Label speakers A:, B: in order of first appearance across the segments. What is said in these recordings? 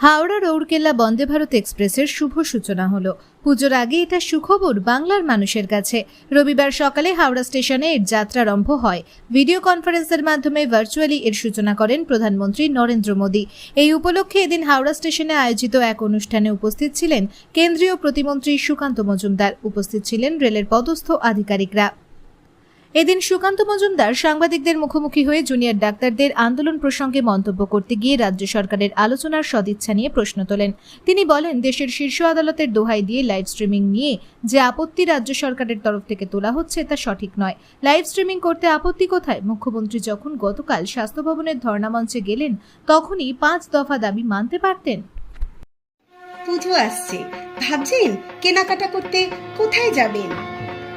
A: হাওড়া রৌরকেল্লা বন্দে ভারত এক্সপ্রেসের শুভ সূচনা হলো। পুজোর আগে এটা সুখবর বাংলার মানুষের কাছে। রবিবার সকালে হাওড়া স্টেশনে এর যাত্রারম্ভ হয়। ভিডিও কনফারেন্সের মাধ্যমে ভার্চুয়ালি এর সূচনা করেন প্রধানমন্ত্রী নরেন্দ্র মোদী। এই উপলক্ষে এদিন হাওড়া স্টেশনে আয়োজিত এক অনুষ্ঠানে উপস্থিত ছিলেন কেন্দ্রীয় প্রতিমন্ত্রী সুকান্ত মজুমদার। উপস্থিত ছিলেন রেলের পদস্থ আধিকারিকরা। এদিন সুকান্ত মজুমদার সাংবাদিকদের মুখোমুখি হয়ে জুনিয়র ডাক্তারদের আন্দোলন প্রসঙ্গে মন্তব্য করতে গিয়ে রাজ্য সরকারের আলোচনার সদিচ্ছা নিয়ে প্রশ্ন তোলেন। তিনি বলেন, দেশের শীর্ষ আদালতের দোহাই দিয়ে লাইভ স্ট্রিমিং নিয়ে যে আপত্তি রাজ্য সরকারের তরফ থেকে তোলা হচ্ছে তা সঠিক নয়। লাইভ স্ট্রিমিং করতে আপত্তি কোথায়? মুখ্যমন্ত্রী যখন গতকাল স্বাস্থ্য ভবনের ধর্ণামঞ্চে গেলেন, তখনই পাঁচ দফা দাবি মানতে পারতেন।
B: পুজো আসছে। ভাবছেন কেনাকাটা করতে কোথায় যাবেন?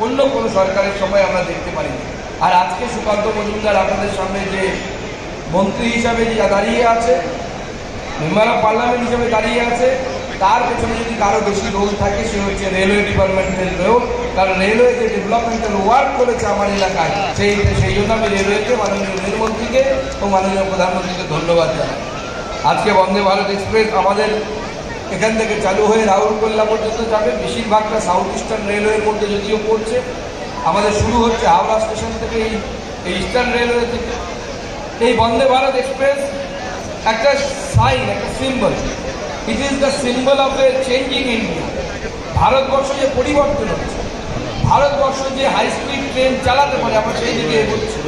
C: অন্য কোনো সরকারের সময় আমরা দেখতে পারি আর আজকে সুকান্ত মজুমদার আপনাদের সামনে যে মন্ত্রী হিসাবে যে দাঁড়িয়ে আছে, মেম্বার অফ পার্লামেন্ট হিসাবে দাঁড়িয়ে আছে, তার পেছনে যদি কারও বেশি রোল থাকে, সে হচ্ছে রেলওয়ে ডিপার্টমেন্টের রোল কারণ রেলওয়ে যে ডেভেলপমেন্টাল ওয়ার্ক করেছে আমার এলাকায়, সেই সেই জন্য আমি রেলওয়েকে, মাননীয় রেলমন্ত্রীকে ও মাননীয় প্রধানমন্ত্রীকে ধন্যবাদ জানাই। আজকে বন্দে ভারত এক্সপ্রেস আমাদের এখান থেকে চালু হয়ে রাহুলকোল্লা পর্যন্ত যাবে। বেশিরভাগটা সাউথ ইস্টার্ন রেলওয়ের মধ্যে যদিও পড়ছে। আমাদের শুরু হচ্ছে হাওড়া স্টেশন থেকে এই এই ইস্টার্ন রেলওয়ে থেকে এই বন্দে ভারত এক্সপ্রেস একটা সাইন, একটা symbol. It is the symbol of a changing India Bharatvarsha যে পরিবর্তন হচ্ছে, ভারতবর্ষ যে হাই স্পিড ট্রেন চালাতে পারে, আমরা সেই দিকে এগোচ্ছি।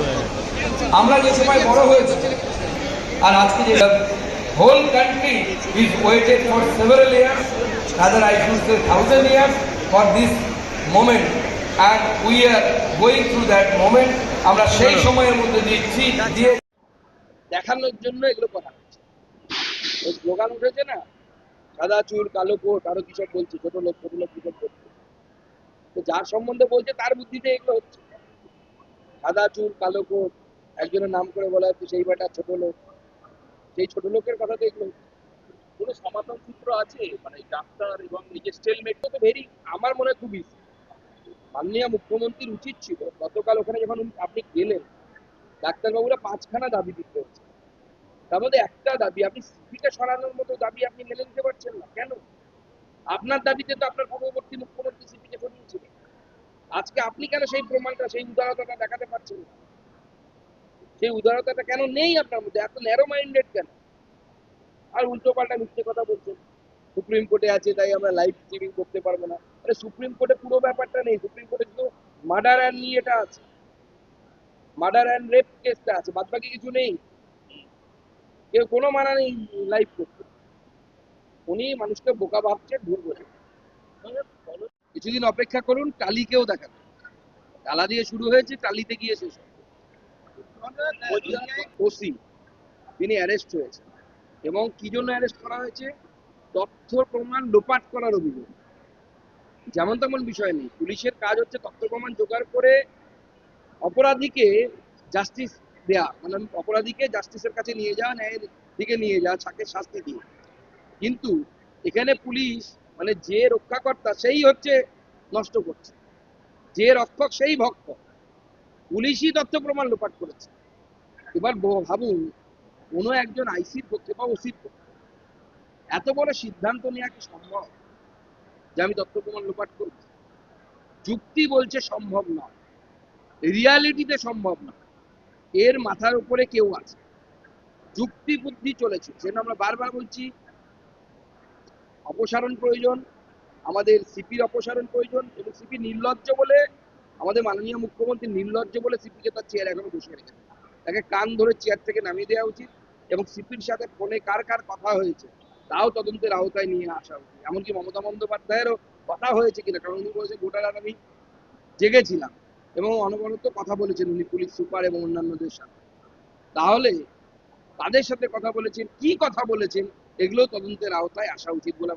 C: আমরা যে সময় বড় হয়েছি, আর আজকে যে whole country is waited for several years rather I should say thousand years for this moment and we are going through that moment আমরা সেই সময়ের মধ্যে দিচ্ছি দিয়ে
D: দেখানোর জন্য এগুলো করা হচ্ছে। ওই স্লোগান উঠেছে না সাদা চুল কালো কোট আরও কিসব বলছে ছোট লোক ছোট লোক কিসব করছে তো যার সম্বন্ধে বলছে তার বুদ্ধিতে এগুলো হচ্ছে। সাদা চুল কালো কোট একজনের নাম করে বলা হচ্ছে সেই বেটা ছোট লোক। সেই ছোট লোকের কথা এগুলো কোনো সমাধান সূত্র আছে? মানে ডাক্তার এবং যে স্টেলমেট তো ভেরি, আমার মনে হয় খুব মাননীয় মুখ্যমন্ত্রীর উচিত ছিল, গতকাল ওখানে যখন আপনি গেলেন, ডাক্তারবাবুরা পাঁচখানা দাবি দিতে হচ্ছে তার মধ্যে একটা দাবি, আপনি সিপিকে সরানোর মতো দাবি আপনি মেনে নিতে পারছেন না। কেন? আপনার দাবিতে তো আপনার পূর্ববর্তী মুখ্যমন্ত্রী সিপিকে সরিয়েছিলেন। আজকে আপনি কেন সেই প্রমাণটা, সেই উদারতাটা দেখাতে পারছেন না? সেই উদারতাটা কেন নেই আপনার মধ্যে? এত ন্যারো মাইন্ডেড কেন? আর উল্টো পাল্টা মিথ্যে কথা বলছেন। সুপ্রিম কোর্টে আছে, তাই আমরা লাইভ স্ট্রিমিং করতে পারব না। আরে সুপ্রিম কোর্টে পুরো ব্যাপারটা নেই। সুপ্রিম কোর্টে শুধু মার্ডার অ্যান্ড নিয়ে এটা আছে। মার্ডার অ্যান্ড রেপ কেসটা আছে বাদ বাকি কিছু নেই। কেউ কোনো মানা নেই লাইভ করতে। উনি মানুষকে বোকা ভাবছে, ভুল বোঝে। কিছুদিন অপেক্ষা করুন, টালিকেও দেখাবে টালা দিয়ে শুরু হয়েছে, টালিতে গিয়ে শেষ ওসি, তিনি অ্যারেস্ট হয়েছে এবং কি জন্য অ্যারেস্ট করা হয়েছে? তথ্য প্রমাণ লোপাট করার অভিযোগ। যেমন তেমন বিষয় নেই। পুলিশের কাজ হচ্ছে তথ্য প্রমাণ জোগাড় করে অপরাধীকে জাস্টিস দেয়া। মানে অপরাধীকে জাস্টিসের কাছে নিয়ে যাওয়া, ন্যায়ের দিকে নিয়ে যাওয়া তাকে শাস্তি দিয়ে। কিন্তু এখানে পুলিশ মানে যে রক্ষাকর্তা, সেই হচ্ছে নষ্ট করছে। যে রক্ষক, সেই ভক্ষক পুলিশই তথ্য প্রমাণ লোপাট করেছে। এবার ভাবুন, কোনো একজন আইসির পক্ষে বা ওসির পক্ষে এত বড় সিদ্ধান্ত নেওয়া কি সম্ভব? যে আমি প্রমাণ লোপাট করব। যুক্তি বলছে সম্ভব নয়। রিয়ালিটিতে সম্ভব না এর মাথার উপরে কেউ আছে। যুক্তি বুদ্ধি চলেছে। সেটা আমরা বারবার বলছি, অপসারণ প্রয়োজন, আমাদের সিপির অপসারণ প্রয়োজন এবং সিপি নির্লজ্জ বলে আমাদের মাননীয় মুখ্যমন্ত্রী নির্লজ্জ বলে সিপিকে তার চেয়ার এখনও বসিয়ে রেখেছে তাকে কান ধরে চেয়ার থেকে নামিয়ে দেওয়া উচিত এবং সিপির সাথে ফোনে কার কার কথা হয়েছে, তাও তদন্তের আওতায় নিয়ে আসা উচিত। এমনকি মমতা বন্দ্যোপাধ্যায়েরও কথা হয়েছে কিনা, কারণ উনি বলেছেন গোটা আমি জেগেছিলাম এবং অনবরত কথা বলেছেন উনি পুলিশ সুপার এবং অন্যান্যদের সাথে। তাহলে তাদের সাথে কথা বলেছেন, কি কথা বলেছেন এগুলো তদন্তের আওতায় আসা উচিত বলে